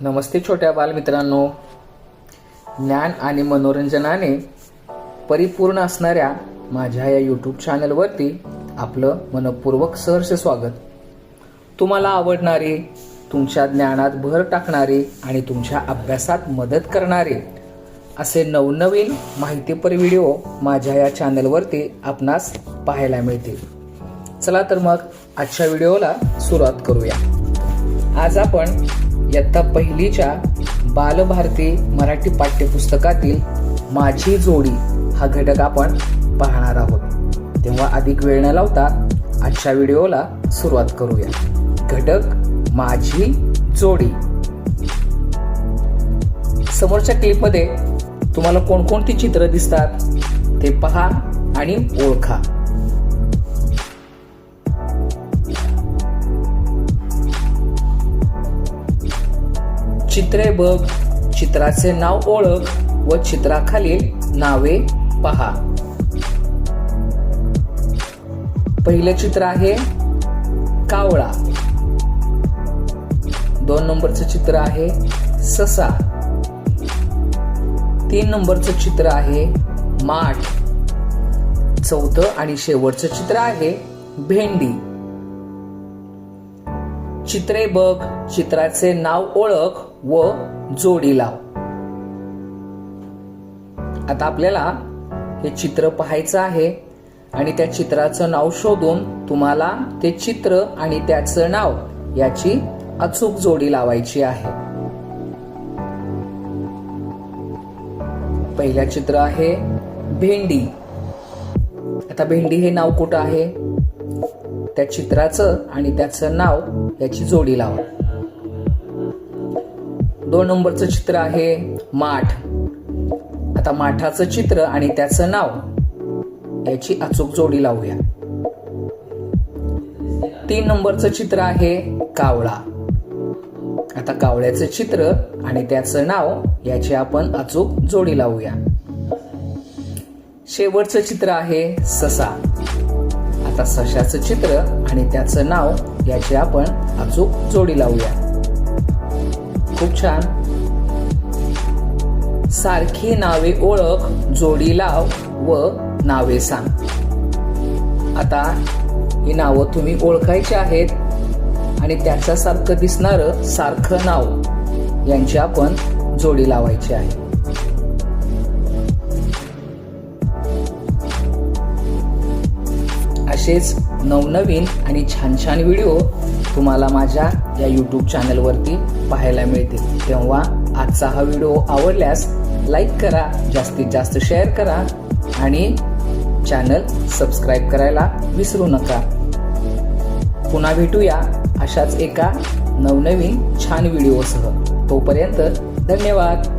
नमस्ते छोट्या बालमित्रांनो. ज्ञान आणि मनोरंजनाने परिपूर्ण असणाऱ्या माझ्या या यूट्यूब चॅनलवरती आपलं मनपूर्वक सहर्ष स्वागत. तुम्हाला आवडणारी तुमच्या ज्ञानात भर टाकणारी आणि तुमच्या अभ्यासात मदत करणारे असे नवनवीन माहितीपर व्हिडिओ माझ्या या चॅनलवरती आपणास पाहायला मिळतील. चला तर मग आजच्या व्हिडिओला सुरुवात करूया. आज आपण इयत्ता पहिलीच्या बालभारती मराठी पाठ्यपुस्तकातील माझी जोडी हा घटक आपण पाहणार आहोत. तेव्हा अधिक वेळ न लावता आजच्या व्हिडिओला सुरुवात करूया. घटक माझी जोडी. समोरच्या क्लिपमध्ये तुम्हाला कोणकोणती चित्र दिसतात ते पहा आणि ओळखा. चित्रे बघ. चित्राचे नाव ओळख व चित्राखालील नावे पहा. पहिलं चित्र आहे कावळा. दोन नंबरचं चित्र आहे ससा. तीन नंबरचं चित्र आहे माठ. चौथं आणि शेवटचं चित्र आहे भेंडी. चित्रे बघ. चित्राचे नाव ओळख व जोडी लाव. आता आपल्याला हे चित्र पाहायचं आहे आणि त्या चित्राचं नाव शोधून तुम्हाला ते चित्र आणि त्याचं नाव याची अचूक जोडी लावायची आहे. पहिल्या चित्र आहे भेंडी. आता भेंडी हे नाव कुठं आहे? त्या चित्राचं आणि त्याचं नाव याची जोडी लावा. दोन नंबरचं चित्र आहे माठ. आता माठाचं चित्र आणि त्याचं नाव याची अचूक जोडी लावूया. तीन नंबरचं चित्र आहे कावळा. आता कावळ्याचं चित्र आणि त्याचं नाव याची आपण अचूक जोडी लावूया. शेवटचं चित्र आहे ससा. आता सशाचं चित्र आणि त्याचं नाव याची आपण अचूक जोडी लावूया. खूप छान. सारखी नावे ओळख जोडी लाव व नावे सांग. आता ही नावं तुम्ही ओळखायची आहेत आणि त्याच्यासारखं दिसणारं सारखं नाव यांची आपण जोडी लावायची आहे. असेच नवनवीन आणि छान छान व्हिडिओ तुम्हाला माझ्या या यूट्यूब चॅनलवरती पाहायला मिळतील. तेव्हा आजचा हा व्हिडिओ आवडल्यास लाईक करा जास्तीत जास्त शेअर करा आणि चॅनल सबस्क्राईब करायला विसरू नका. पुन्हा भेटूया अशाच एका नवनवीन छान व्हिडिओसह. तोपर्यंत धन्यवाद.